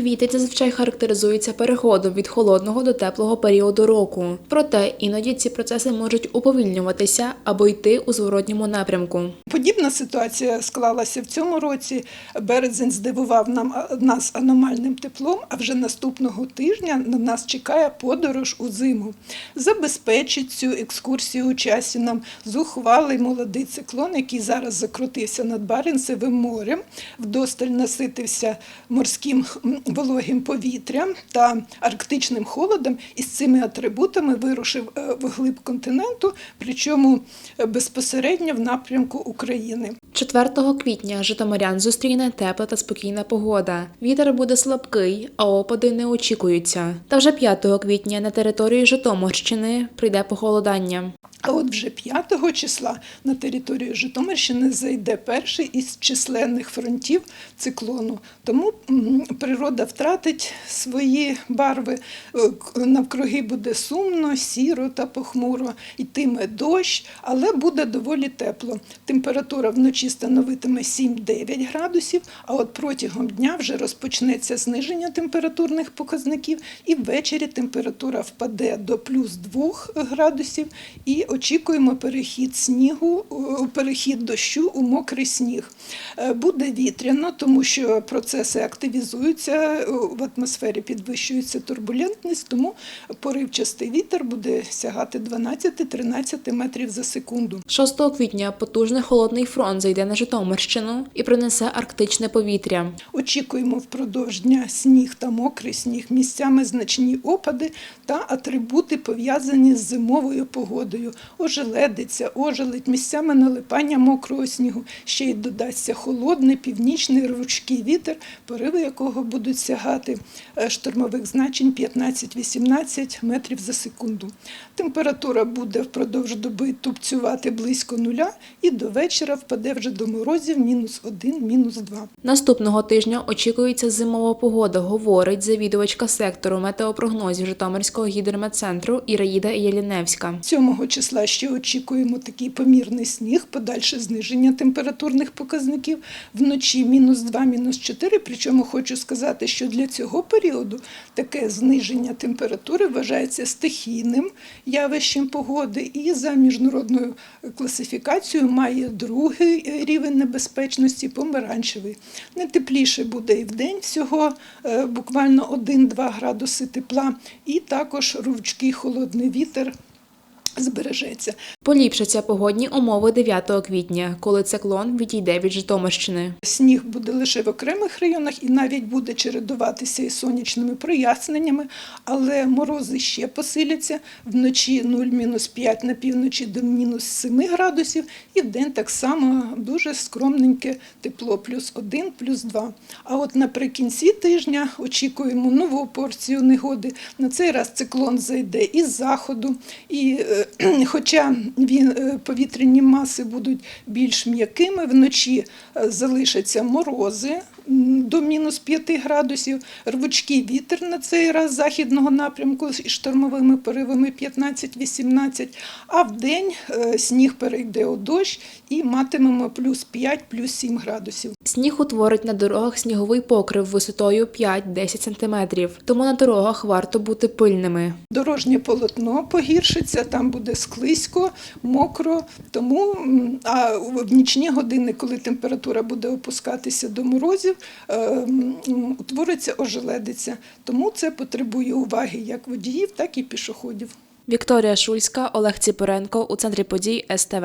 Квітень зазвичай характеризується переходом від холодного до теплого періоду року. Проте іноді ці процеси можуть уповільнюватися або йти у зворотньому напрямку. Подібна ситуація склалася в цьому році. Березень здивував нам нас аномальним теплом, а вже наступного тижня на нас чекає подорож у зиму. Забезпечить цю екскурсію у часі нам зухвалий молодий циклон, який зараз закрутився над Баренцевим морем, вдосталь наситився морським вологим повітрям та арктичним холодом, і з цими атрибутами вирушив е, вглиб континенту, причому е, безпосередньо в напрямку України. 4 квітня житомирян зустріне тепла та спокійна погода. Вітер буде слабкий, а опади не очікуються. Та вже 5 квітня на території Житомирщини прийде похолодання. А от вже 5 числа на територію Житомирщини зайде перший із численних фронтів циклону. Тому природа втратить свої барви. Е, Навкруги буде сумно, сіро та похмуро, йтиме дощ, але буде доволі тепло. Температура вночі становитиме 7-9 градусів, а от протягом дня вже розпочнеться зниження температурних показників, і ввечері температура впаде до плюс 2 градусів. І очікуємо перехід снігу, перехід дощу у мокрий сніг. Е, Буде вітряно, тому що процеси активізуються, е, в атмосфері підвищується турбулентність, тому поривчастий вітер буде сягати 12-13 метрів за секунду. 6 квітня потужний холодний фронт зайде на Житомирщину і принесе арктичне повітря. Очікуємо впродовж дня сніг та мокрий сніг, місцями значні опади та атрибути пов'язані з зимовою погодою. Ожеледиця, ожеледь, місцями налипання мокрого снігу. Ще й додасться холодний північний рвучкий вітер, пориви якого будуть сягати е, штормових значень 15-18 метрів за секунду. Температура буде впродовж доби тупцювати близько нуля і до вечора впаде вже до морозів мінус 1, мінус 2. Наступного тижня очікується зимова погода, говорить завідувачка сектору метеопрогнозів Житомирського гідрометцентру Іраїда Єліневська. 7 числа ще очікуємо такий помірний сніг, подальше зниження температурних показників. Вночі мінус 2, мінус 4. Причому хочу сказати, що для цього періоду таке зниження температури вважається стихійним явищем погоди і за міжнародною класифікацією має другий рівень небезпечності помаранчевий. Не тепліше буде і в день всього е, буквально 1-2 градуси тепла, і також ручкий холодний вітер збережеться. Поліпшаться погодні умови 9 квітня, коли циклон відійде від Житомирщини. Сніг буде лише в окремих районах і навіть буде чередуватися із сонячними проясненнями, але морози ще посиляться. Вночі 0-5 на півночі до мінус 7 градусів, і вдень так само дуже скромненьке тепло, плюс 1, плюс 2. А от наприкінці тижня очікуємо нову порцію негоди. На цей раз циклон зайде із заходу, і е, хоча він, е, повітряні маси будуть більш м'якими, вночі е, залишаться морози до мінус 5 градусів, рвучкий вітер на цей раз західного напрямку з штормовими поривами 15-18, а в день е, сніг перейде у дощ і матимемо плюс 5, плюс 7 градусів. Сніг утворить на дорогах сніговий покрив висотою 5-10 см, тому на дорогах варто бути пильними. Дорожнє полотно погіршиться, там буде склизько, мокро. Тому а в нічні години, коли температура буде опускатися до морозів, е, утвориться ожеледиця. Тому це потребує уваги як водіїв, так і пішоходів. Вікторія Шульська, Олег Ціпоренко у центрі подій СТВ.